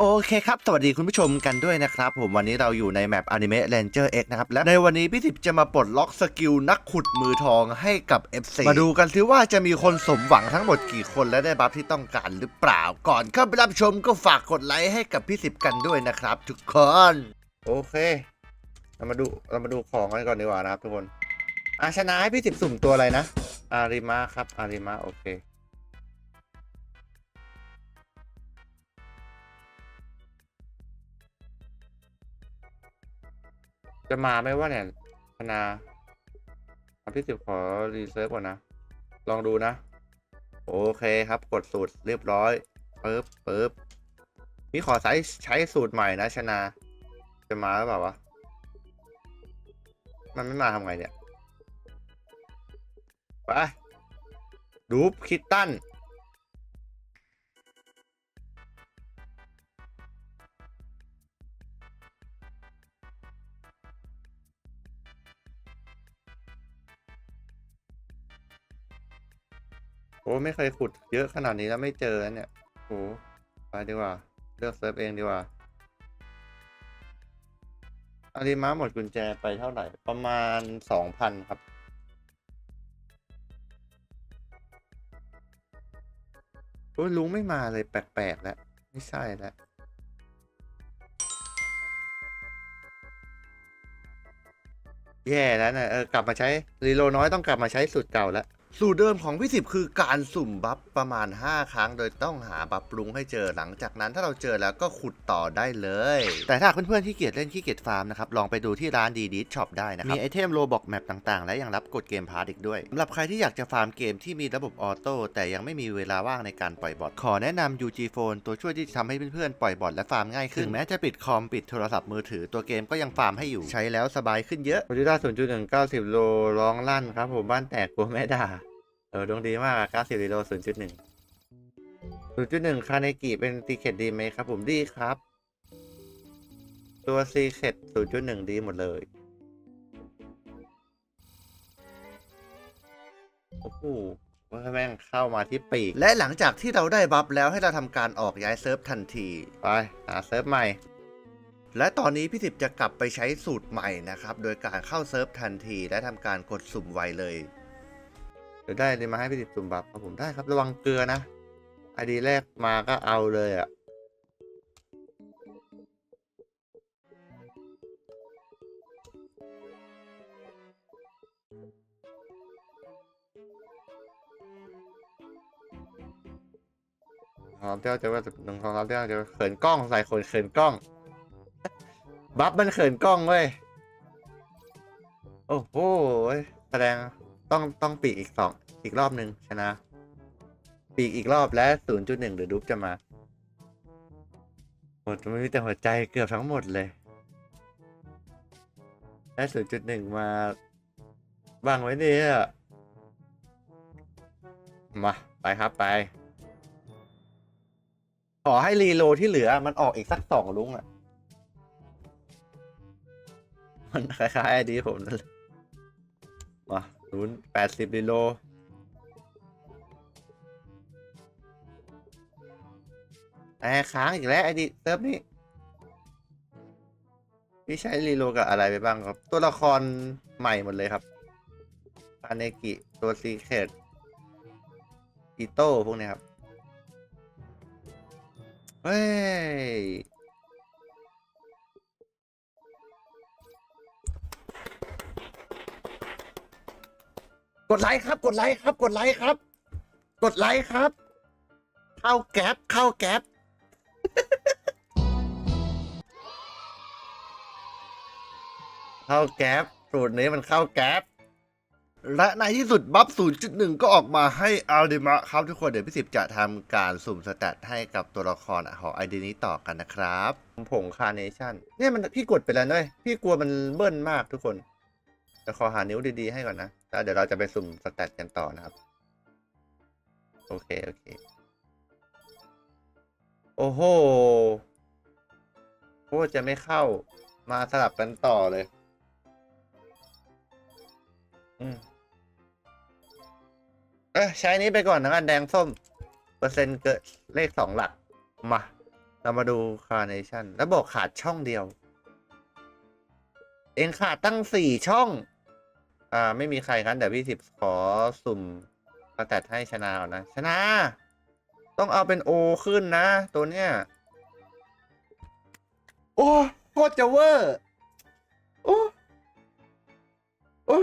โอเคครับ สวัสดีคุณผู้ชมกันด้วยนะครับ ผมวันนี้เราอยู่ในแมป Anime Ranger X นะครับ และในวันนี้พี่ทิพย์จะมาปลดล็อกสกิลนักขุดมือทองให้กับ FC มาดูกันซิว่าจะมีคนสมหวังทั้งหมดกี่คนและได้บัฟที่ต้องการหรือเปล่า ก่อนเข้าไปรับชมก็ฝากกดไลค์ให้กับพี่สิบกันด้วยนะครับ ทุกคน โอเค เรามาดูเรามาดูของกันก่อนดีกว่านะครับทุกคนอาชนะให้พี่สิบสุ่มตัวอะไรนะอาริมาครับอาริมาโอเค จะมาไหมว่าเนี่ยพนาพี่สิบขอ รีเซิร์ฟก่อนนะ ลองดูนะ โอเคครับกดสูตรเรียบร้อยปึ๊บปึ๊บพี่ขอใช้ใช้สูตรใหม่นะชนะจะมาหรือเปล่าวะ มันไม่มาทำไงเนี่ย ไปดูปคิตตัน อ้ไม่เคยขุดเยอะขนาดนี้แล้วไม่เจอเนี่ยโอ้ไปดีกว่า เลือกเซิร์ฟเองดีกว่าอาริมาหมดกุญแจไปเท่าไหร่ ประมาณสองพันครับ โอ้ลุงไม่มาเลยแปลกๆแล้ว ไม่ใช่แล้วแย่แล้วนะเออกลับมาใช้รีโลน้อยต้องกลับมาใช้สูตรเก่าแล้ว สูตรเดิมของพี่สิบคือการสุ่มบัฟประมาณ 5 ครั้ง โดยต้องหาบัฟลุงให้เจอหลังจากนั้นถ้าเราเจอแล้วก็ขุดต่อได้เลย แต่ถ้าเพื่อนๆที่เกียจเล่นขี้เกียจฟาร์มนะครับ ลองไปดูที่ร้านดีดีช็อปได้นะครับ มีไอเทมโลบอกแมปต่างๆ และยังรับกดเกมพาร์ตอีกด้วยสำหรับใครที่อยากจะฟาร์มเกมที่มีระบบออโต้แต่ยังไม่มีเวลาว่างในการปล่อยบอทขอแนะนำ UG Phone ตัวช่วยที่จะทำให้เพื่อนๆปล่อยบอทและฟาร์มง่ายขึ้นถึงแม้จะปิดคอมปิดโทรศัพท์มือถือตัวเกมก็ยังฟาร์มให้อยู่ใช้แล้วสบายขึ้นเยอะโมดิล่า0.1 90โลร้องลั่นครับผมบ้านแตกกลัวแม่ด่า เออดวงดีมากอะ90กิโล0.1 0.1คาเนกิเป็นตีเคดดีไหมครับ ผมดีครับ ตัวซีเคด0.1ดีหมดเลยโอ้โหว่าแม่งเข้ามาที่ปีก และหลังจากที่เราได้บัฟแล้วให้เราทำการออกย้ายเซิร์ฟทันที ไปหาเซิร์ฟใหม่ และตอนนี้พี่สิบจะกลับไปใช้สูตรใหม่นะครับ โดยการเข้าเซิร์ฟทันทีและทำการกดสุ่มไวเลย เดี๋ยวได้เลยมาให้พี่ติดสุ่มบัฟครับผมได้ครับระวังเกลือนะไอดีแรกมาก็เอาเลยอะ่ะหอมเที่ยวจะว่าหนึ่งของเราเที่ยวจะเขินกล้องใส่คนเขินกล้อง บัฟมันเขินกล้องเว้ย โอ้โหแสดง ต้องต้องปีกอีกสองอีกรอบหนึ่งชนะ ปีกอีกรอบและ0.1หนึ่งหรือดุ๊บจะมา หมดมันมีแต่หัวใจเกือบทั้งหมดเลยได้0.1มาบังไว้เนี่ยมา ไปครับไป ขอให้รีโลที่เหลือมันออกอีกสักสองลุงอะ มันคล้ายๆดีผมนั่นแหละมา ศูนย์แปดสิบรีโลแอร์ค้างอีกแล้วไอดีเซิร์ฟนี้พี่ใช้รีโลกับอะไรไปบ้างครับ ตัวละครใหม่หมดเลยครับคาเนกิตัวซีเคดอีโต้พวกนี้ครับ เฮ้ย กดไลค์ครับ กดไลค์ครับ กดไลค์ครับ กดไลค์ครับ เข้าแก๊ปเข้าแก๊ปเข้าแก๊ปสูตรนี้มันเข้าแก๊ปและในที่สุดบัฟ 0.1 ก็ออกมาให้อัลเดมะครับทุกคนเดี๋ยวพี่สิบจะทำการสุ่มสแตทให้กับตัวละครของไอดีนี้ต่อกันนะครับผงคาร์เนชั่นเนี่ยมันพี่กดไปแล้วเว้ยพี่กลัวมันเบิ้ลมากทุกคน จะขอหานิ้วดีๆให้ก่อนนะ แล้วเดี๋ยวเราจะไปสุ่มสแตทกันต่อนะครับ โอเค โอเค โอ้โหโคจะไม่เข้ามาสลับกันต่อเลย อืมเอ้ยใช้นี้ไปก่อนนะกันแดงส้ม เปอร์เซ็นต์เกิดเลขสองหลัก มา เรามาดูคาร์เนชั่น แล้วบอกขาดช่องเดียว เองขาดตั้งสี่ช่อง อ่า ไม่มีใครครับเดี๋ยวพี่สิบขอสุ่มกระแตดให้ชนะก่อนนะ ชนะ ต้องเอาเป็นโอขึ้นนะ ตัวเนี้ย โอ้โคตรจะเวอร์ โอ้โอ้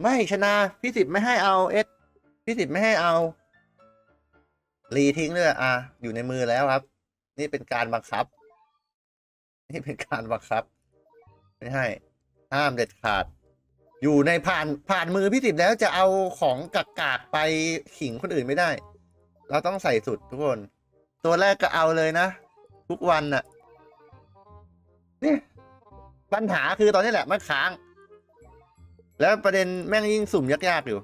ไม่ชนะ พี่สิบไม่ให้เอาเอสพี่สิบไม่ให้เอา รีทิ้งเลยอะ อยู่ในมือแล้วครับ นี่เป็นการบังคับ นี่เป็นการบังคับ ไม่ให้ ห้ามเด็ดขาด อยู่ในผ่านผ่านมือพี่สิบแล้วจะเอาของกากากๆไปขิงคนอื่นไม่ได้ เราต้องใส่สุดทุกคน ตัวแรกก็เอาเลยนะ ทุกวันน่ะนี่ปัญหาคือตอนนี้แหละมันค้าง แล้วประเด็นแม่งยิ่งสุ่มยากๆอยู่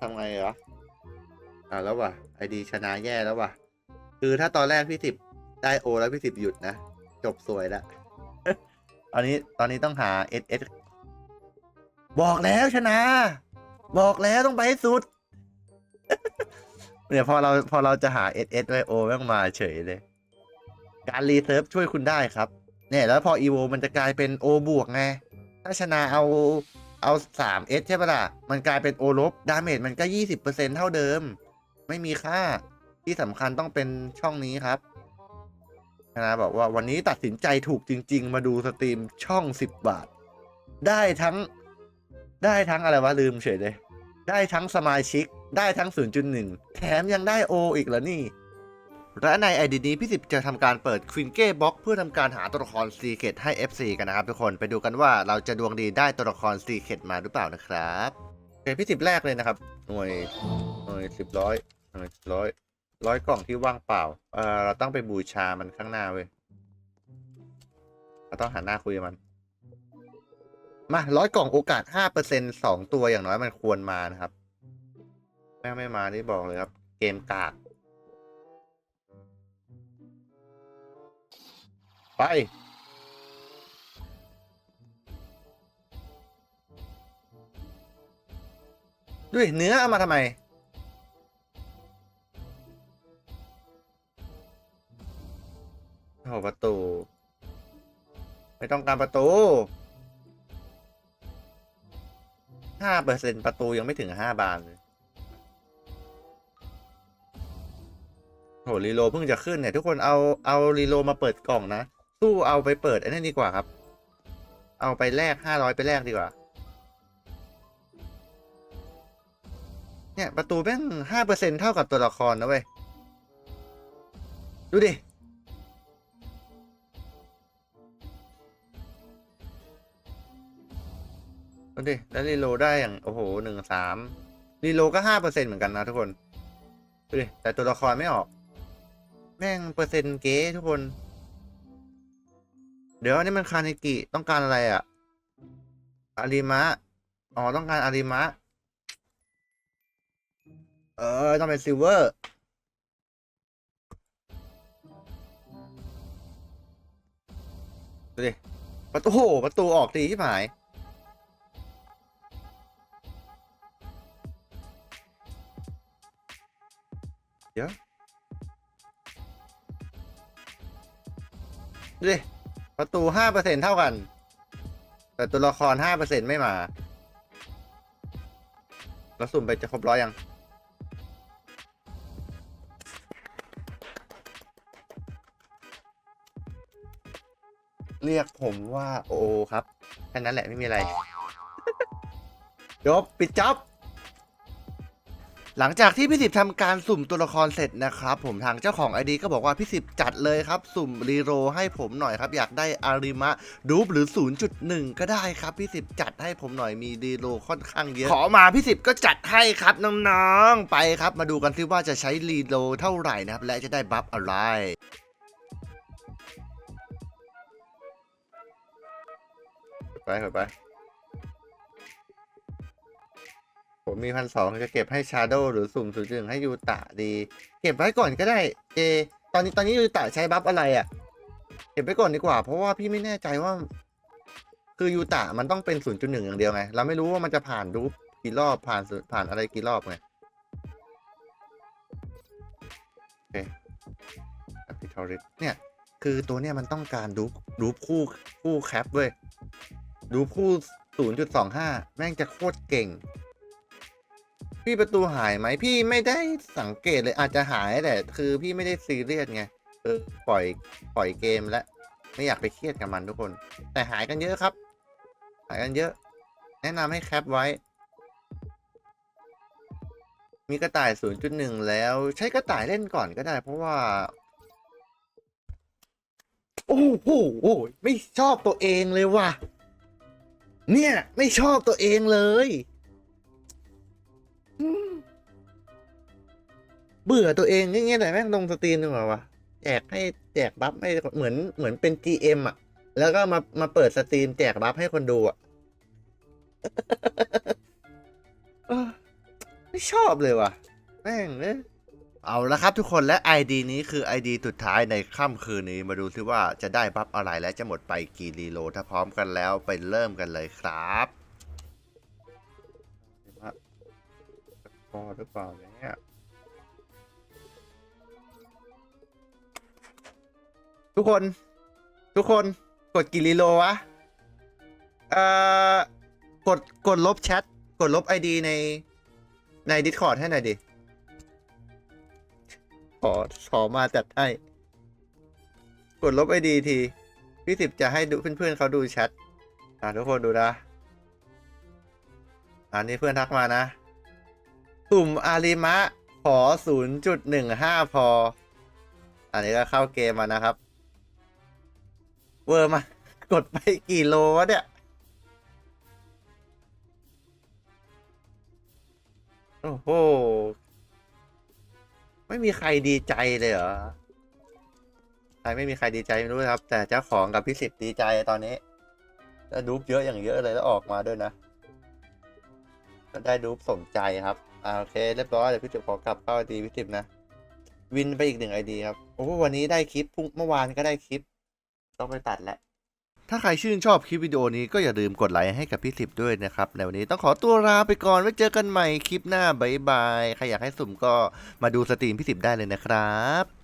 ทำไงเหรออ่าแล้วว่ะไอดีชนะแย่แล้วว่ะ คือถ้าตอนแรกพี่สิบได้โอแล้วพี่สิบหยุดนะ จบสวยแล้ว อนนี้ตอนนี้ต้องหาเอสเอสบอกแล้วชนะ บอกแล้วต้องไปให้สุด เนี่ยพอเราพอเราจะหาเอสเอสไโอแม่งมาเฉยเลย การรีเซิร์ฟช่วยคุณได้ครับ เนี่ย แล้วพออีโวมันจะกลายเป็นโอบวกไง ถ้าชนะเอาเอาสามเอสใช่ปะล่ะ มันกลายเป็นโอลบ ดาเมจมันก็ยี่สิบเปอร์เซ็นเท่าเดิม ไม่มีค่าที่สำคัญต้องเป็นช่องนี้ครับ นะบอกว่าวันนี้ตัดสินใจถูกจริง ๆ มาดูสตรีมช่องสิบบาท ได้ทั้งได้ทั้งอะไรวะลืมเฉยเลย ได้ทั้งสมาชิก ได้ทั้ง 0.1 แถมยังได้โออีกเหรอนี่ และในไอดีนี้พี่สิบจะทำการเปิดควินเก้บ็อกเพื่อทำการหาตัวละครซีเค t ให้ FC กันนะครับทุกคนไปดูกันว่าเราจะดวงดีได้ตัวละครซีเค t มาหรือเปล่านะครับโอเคพี่สิบแรกเลยนะครับหน่วยหน่วยสิบร้อยหน่วยร้อย ร้อยกล่องที่ว่างเปล่า เออเราต้องไปบูชามันข้างหน้าเว้ย เราต้องหันหน้าคุยกับมัน มาร้อยกล่องโอกาสห้าเปอร์เซ็นสองตัวอย่างน้อยมันควรมานะครับ แม่งไม่มาที่บอกเลยครับ เกมกาก ไปด้วยเนื้อเอามาทำไม โอ้โหประตู ไม่ต้องการประตูห้าเปอร์เซ็นประตูยังไม่ถึงห้าบานเลยโหรีโลเพิ่งจะขึ้นเนี่ย ทุกคนเอาเอารีโลมาเปิดกล่องนะ สู้เอาไปเปิดไอ้นั่นดีกว่าครับ เอาไปแลกห้าร้อยไปแลกดีกว่า เนี่ย ประตูแม่งห้าเปอร์เซ็นเท่ากับตัวละครนะเว้ย ดูดิ ดูดิแล้วรีโลได้อย่าง โอ้โหหนึ่งสามรีโลก็ห้าเปอร์เซ็นเหมือนกันนะทุกคนดูดิแต่ตัวละครไม่ออก แม่งเปอร์เซ็นต์เก๊ทุกคน เดี๋ยวอันนี้มันคาเนกิต้องการอะไรอะอาริมะ อ๋อ ต้องการอาริมะ เออ ต้องเป็นซิลเวอร์ ดูดิ ประตูโอ้ประตูออกดีที่หาย เยอะดิประตูห้าเปอร์เซ็นเท่ากัน แต่ตัวละครห้าเปอร์เซ็นไม่มา แล้วสุ่มไปจะครบร้อยยัง เรียกผมว่าโอครับ แค่นั้นแหละไม่มีอะไร จบ ปิดจ็อบ หลังจากที่พี่สิบทำการสุ่มตัวละครเสร็จนะครับ ผมทางเจ้าของไอดีก็บอกว่าพี่สิบจัดเลยครับ สุ่มรีโรให้ผมหน่อยครับ อยากได้อาริมะดูบหรือ 0.1 ก็ได้ครับ พี่สิบจัดให้ผมหน่อยมีรีโรค่อนข้างเยอะ ขอมาพี่สิบก็จัดให้ครับน้องๆไปครับ มาดูกันซิว่าจะใช้รีโรเท่าไหร่นะครับ และจะได้บัฟอะไรไปไป ผมมีพันสองจะเก็บให้ชาโดหรือสุ่มศูนย์หนึ่งให้ยูตะดี เก็บไว้ก่อนก็ได้ เจ ตอนนี้ตอนนี้ยูตะใช้บัฟอะไรอะ่ะ เก็บไว้ก่อนดีกว่า เพราะว่าพี่ไม่แน่ใจว่า คือยูตะมันต้องเป็นศูนย์จุดหนึ่งอย่างเดียวไง เราไม่รู้ว่ามันจะผ่านรูปกี่รอบผ่านผ่านอะไรกี่รอบไงเคอพิทอริสเนี่ย คือตัวเนี้ยมันต้องการดูดูคู่คู่แคปเว้ยดูคู่ 0.25 แม่งจะโคตรเก่ง พี่ประตูหายไหมพี่ไม่ได้สังเกตเลยอาจจะหายแต่คือพี่ไม่ได้ซีเรียสไงเออปล่อยปล่อยเกมแล้วไม่อยากไปเครียดกับมันทุกคน แต่หายกันเยอะครับ หายกันเยอะ แนะนำให้แคปไว้ มีกระต่าย 0.1 แล้ว ใช้กระต่ายเล่นก่อนก็ได้ เพราะว่า โอ้โหไม่ชอบตัวเองเลยว่ะ เนี่ย ไม่ชอบตัวเองเลย เบื่อตัวเองอย่างเงี้ยแต่แม่งลงสตรีมดีกว่าวะแจกให้แจกบัฟให้เหมือนเหมือนเป็น GM อะ แล้วก็มามาเปิดสตรีมแจกบัฟให้คนดูอะไม่ชอบเลยว่ะ แม่งเนี่ยเอาละครับทุกคนและ ID นี้คือ ID สุดท้ายในค่ำคืนนี้มาดูซิว่าจะได้บัฟอะไรและจะหมดไปกี่รีโลถ้าพร้อมกันแล้วไปเริ่มกันเลยครับพอหรือเปล่าเนี่ย ทุกคน ทุกคนกดกี่รีโลวะ เอ่อกดกดลบแชท กดลบ ID ในใน Discord ให้หน่อยดิ ขอขอมาจัดให้ กดลบ ID ที พี่สิบจะให้ดูเพื่อนๆเขาดูแชทอะทุกคนดูนะอันนี้เพื่อนทักมานะตุ่มอาริมะ ขอ 0.15 พอ อันนี้ก็เข้าเกมมานะครับ เวอร์มากดไปกี่โลวะเนี่ยโอ้โห ไม่มีใครดีใจเลยเหรอใครไม่มีใครดีใจไม่รู้ครับ แต่เจ้าของกับพี่สิบดีใจตอนนี้แล้วดูปเยอะอย่างเยอะเลยแล้วออกมาด้วยนะก็ได้ดูปสมใจครับอ่าโอเคเรียบร้อยเดี๋ยวพี่สิบขอกลับเข้าดีพี่สิบนะ วินไปอีกหนึ่งไอดีครับ โอ้วันนี้ได้คลิปพรุ่งเมื่อวานก็ได้คลิป ต้องไปตัดแหละถ้าใครชื่นชอบคลิปวิดีโอนี้ก็อย่าลืมกดไลค์ให้กับพี่สิบด้วยนะครับ ในวันนี้ต้องขอตัวลาไปก่อน ไว้เจอกันใหม่คลิปหน้าบายบาย ใครอยากให้สุ่มก็มาดูสตรีมพี่สิบได้เลยนะครับ